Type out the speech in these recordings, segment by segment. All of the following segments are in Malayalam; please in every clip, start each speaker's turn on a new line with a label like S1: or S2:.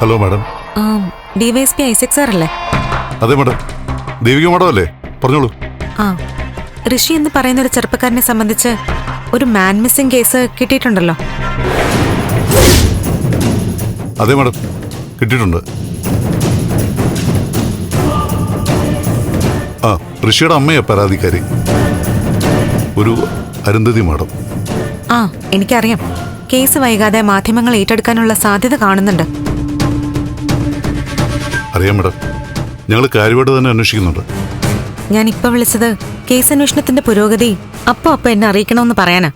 S1: Hello madam.
S2: DYSP Isaac sir അല്ലേ
S1: അതെ മാഡം. ദേവിക മാഡം അല്ലേ പറഞ്ഞോളൂ.
S2: ആ ഋഷി എന്ന് പറയുന്ന ഒരു ചെറുപ്പക്കാരനെ സംബന്ധിച്ച് ഒരു മാൻ മിസ്സിംഗ് കേസ് കിട്ടിയിട്ടുണ്ടല്ലോ.
S1: അതെ മാഡം. കിട്ടിയിട്ടുണ്ട്. ആ ഋഷിയുടെ അമ്മയാ പരാതിക്കാരി. ഒരു അരുന്ധതി മാഡം.
S2: ആ എനിക്കറിയാം. കേസ് വൈകാതെ മാധ്യമങ്ങൾ ഏറ്റെടുക്കാനുള്ള സാധ്യത കാണുന്നുണ്ട്.
S1: അറിയാം മേഡം. ഞങ്ങൾ കാര്യമായിട്ട് തന്നെ അന്വേഷിക്കുന്നുണ്ട്.
S2: ഞാൻ ഇപ്പൊ വിളിച്ചത് കേസ് അന്വേഷണത്തിന്റെ പുരോഗതി അപ്പൊ അപ്പൊ എന്നെ അറിയിക്കണമെന്ന് പറയാനാ.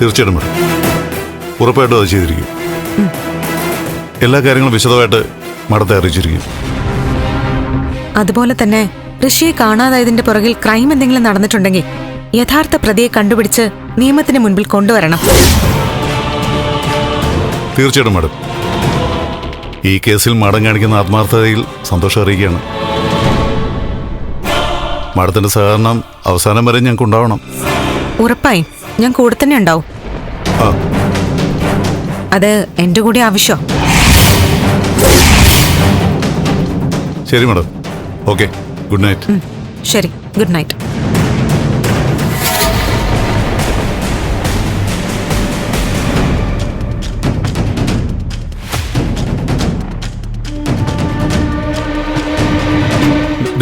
S1: തീർച്ചയായിട്ടും മേഡം. ഉറപ്പായിട്ടും അത് ചെയ്തിരിക്കും. എല്ലാ കാര്യങ്ങളും വിശദമായിട്ട് മഠത്തെ അറിയിച്ചിരിക്കും.
S2: അതുപോലെ തന്നെ ഋഷിയെ കാണാതായതിന്റെ പുറകിൽ ക്രൈം എന്തെങ്കിലും നടന്നിട്ടുണ്ടെങ്കിൽ യഥാർത്ഥ പ്രതിയെ കണ്ടുപിടിച്ച് നിയമത്തിന് മുൻപിൽ കൊണ്ടുവരണം.
S1: തീർച്ചയായിട്ടും മാഡം. ഈ കേസിൽ മാഡം കാണിക്കുന്ന ആത്മാർത്ഥതയിൽ സന്തോഷം അറിയിക്കുകയാണ്. മാഡത്തിന്റെ സഹകരണം അവസാനം വരെ ഞങ്ങൾക്ക് ഉണ്ടാവണം.
S2: ഉറപ്പായി. ഞാൻ കൂടെ തന്നെ ഉണ്ടാവും. അത് എന്റെ കൂടി ആവശ്യം.
S1: ശരി മാഡം. ഓക്കെ. Good night.
S2: ശരി. Good night.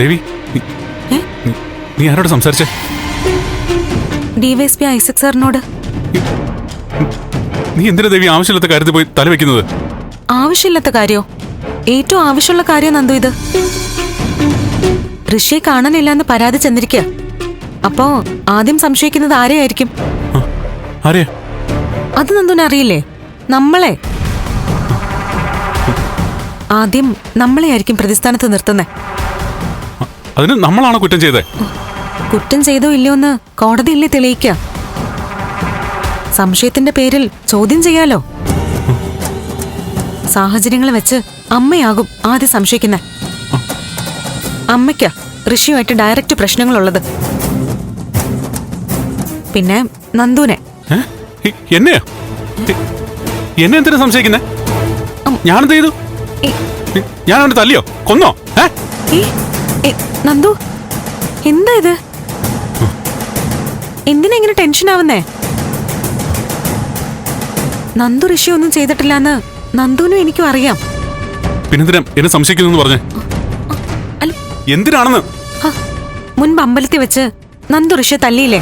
S3: ദേവി നീ- ആരോട് സംസാരിച്ചേ?
S2: ഡിവൈഎസ്പി ഐസക് സാറിനോട്.
S3: നീ എന്തിനാ ദേവി ആവശ്യമില്ലാത്ത കാര്യത്തിൽ പോയി തലവെക്കുന്നത്
S2: ആവശ്യമില്ലാത്ത കാര്യോ? ഏറ്റവും ആവശ്യമുള്ള കാര്യം നന്ദു ഇത്. ഋഷിയെ കാണാനില്ല എന്ന് പരാതി ചെന്നിരിക്കുക അപ്പോ ആദ്യം സംശയിക്കുന്നത് ആരെയായിരിക്കും? അത് നന്ദുവിന് അറിയില്ലേ? നമ്മളെ. ആദ്യം നമ്മളെ ആയിരിക്കും പ്രതിസ്ഥാനത്ത് നിർത്തുന്നേ.
S3: അതിന് നമ്മളാണോ കുറ്റം ചെയ്തേ?
S2: കുറ്റം ചെയ്തോ ഇല്ലയോ എന്ന് കോടതിയില്ലേ തെളിയിക്ക. സംശയത്തിന്റെ പേരിൽ ചോദ്യം ചെയ്യാലോ? സാഹചര്യങ്ങൾ വെച്ച് അമ്മയാകും ആദ്യം സംശയിക്കുന്ന. അമ്മയ്ക്ക ഋഷിയുമായിട്ട് ഡയറക്റ്റ് പ്രശ്നങ്ങളുള്ളത്. പിന്നെ നന്ദുനെ
S3: എന്നെ എന്നെ എന്തിനാ സംശയിക്കുന്നേ? ഞാനെന്ത് ചെയ്തു? ഞാൻ അവന്റെ തല്ലിയോ? കൊന്നോ? ഏ,
S2: നന്ദു എന്താ ഇത്? എന്തിനാ ഇങ്ങനെ ടെൻഷൻ ആവുന്നേ? നന്ദു ഋഷി ഒന്നും ചെയ്തിട്ടില്ല എന്ന് നന്ദുവിനും എനിക്കും അറിയാം.
S3: പിന്നെന്തിനാ എന്നെ സംശയിക്കുന്നു പറഞ്ഞേ? എന്തിനാണെന്ന്?
S2: മുൻപ് അമ്പലത്തിൽ വെച്ച് നന്ദു ഋഷി തല്ലിയില്ലേ?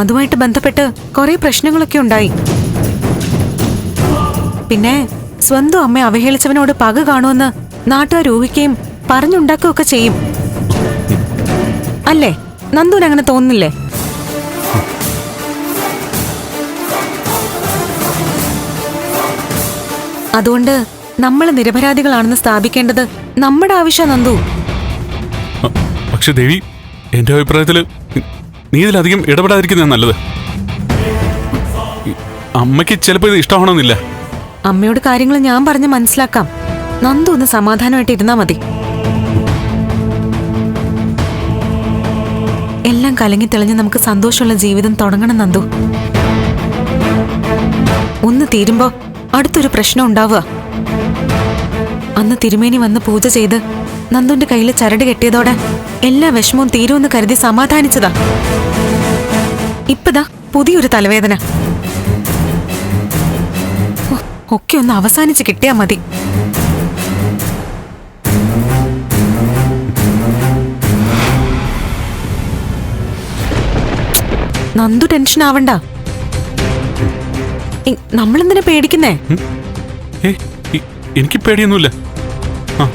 S2: അതുമായിട്ട് ബന്ധപ്പെട്ട് കുറെ പ്രശ്നങ്ങളൊക്കെ ഉണ്ടായി. പിന്നെ സ്വന്തം അമ്മയെ അവഹേളിച്ചവനോട് പക കാണുമെന്ന് നാട്ടുകാർ ഊഹിക്കുകയും പറഞ്ഞുണ്ടാക്കുകയൊക്കെ ചെയ്യും. അല്ലേ? നന്ദുവിന് അങ്ങനെ തോന്നുന്നില്ലേ? അതുകൊണ്ട് നമ്മൾ നിരപരാധികളാണെന്ന് സ്ഥാപിക്കേണ്ടത് നമ്മുടെ ആവശ്യം നന്ദു.
S3: പക്ഷെ ദേവി എന്റെ അഭിപ്രായത്തിൽ നീ ഇതിലധികം ഇടപെടാതിരിക്കുന്ന നല്ലത്. അമ്മയ്ക്ക് ചിലപ്പോൾ ഇത് ഇഷ്ടമാണെന്നില്ല.
S2: അമ്മയോട് കാര്യങ്ങൾ ഞാൻ പറഞ്ഞ് മനസ്സിലാക്കാം. നന്ദു ഒന്ന് സമാധാനമായിട്ട് ഇരുന്നാ മതി. എല്ലാം കലങ്ങി തെളിഞ്ഞ് നമുക്ക് സന്തോഷമുള്ള ജീവിതം തുടങ്ങണം നന്ദു. ഒന്ന് തീരുമ്പോ അടുത്തൊരു പ്രശ്നം ഉണ്ടാവുക. അന്ന് തിരുമേനി വന്ന് പൂജ ചെയ്ത് നന്ദുന്റെ കയ്യിൽ ചരട് കെട്ടിയതോടെ എല്ലാ വിഷമവും തീരുമെന്ന് കരുതി സമാധാനിച്ചതാ. ഇപ്പതാ പുതിയൊരു തലവേദന. ഒക്കെ ഒന്ന് അവസാനിച്ച് കിട്ടിയാ മതി. നന്ദു ടെൻഷൻ ആവണ്ട. നമ്മളെന്തിനാ പേടിക്കുന്നേ?
S3: എനിക്ക് പേടിയൊന്നുമില്ല. ആ.